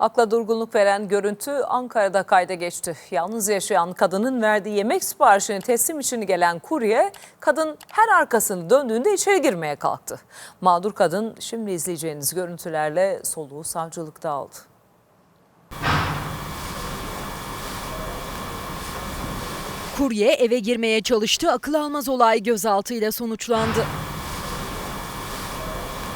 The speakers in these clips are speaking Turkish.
Akla durgunluk veren görüntü Ankara'da kayda geçti. Yalnız yaşayan kadının verdiği yemek siparişini teslim için gelen kurye, kadın her arkasını döndüğünde içeri girmeye kalktı. Mağdur kadın şimdi izleyeceğiniz görüntülerle soluğu savcılıkta aldı. Kurye eve girmeye çalıştı. Akıl almaz olay gözaltıyla sonuçlandı.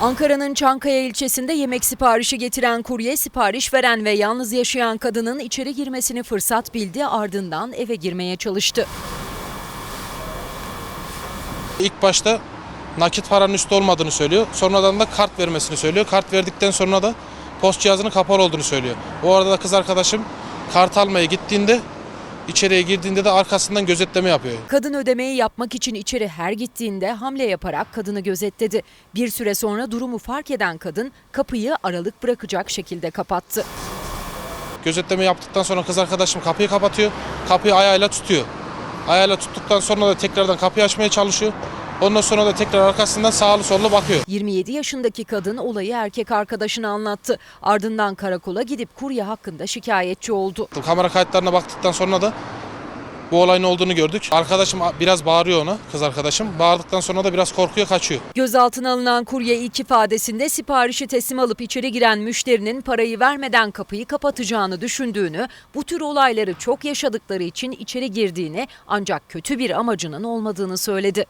Ankara'nın Çankaya ilçesinde yemek siparişi getiren kurye sipariş veren ve yalnız yaşayan kadının içeri girmesini fırsat bildi ardından eve girmeye çalıştı. İlk başta nakit paranın üstü olmadığını söylüyor. Sonradan da kart vermesini söylüyor. Kart verdikten sonra da post cihazının kapalı olduğunu söylüyor. O arada da kız arkadaşım kart almaya gittiğinde içeriye girdiğinde de arkasından gözetleme yapıyor. Kadın ödemeyi yapmak için içeri her gittiğinde hamle yaparak kadını gözetledi. Bir süre sonra durumu fark eden kadın kapıyı aralık bırakacak şekilde kapattı. Gözetleme yaptıktan sonra kız arkadaşım kapıyı kapatıyor. Kapıyı ayağıyla tutuyor. Ayağıyla tuttuktan sonra da tekrardan kapıyı açmaya çalışıyor. Ondan sonra da tekrar arkasından sağlı sollu bakıyor. 27 yaşındaki kadın olayı erkek arkadaşına anlattı. Ardından karakola gidip kurye hakkında şikayetçi oldu. Kamera kayıtlarına baktıktan sonra da bu olayın olduğunu gördük. Arkadaşım biraz bağırıyor ona, kız arkadaşım. Bağırdıktan sonra da biraz korkuyor, kaçıyor. Gözaltına alınan kurye ilk ifadesinde siparişi teslim alıp içeri giren müşterinin parayı vermeden kapıyı kapatacağını düşündüğünü, bu tür olayları çok yaşadıkları için içeri girdiğini ancak kötü bir amacının olmadığını söyledi.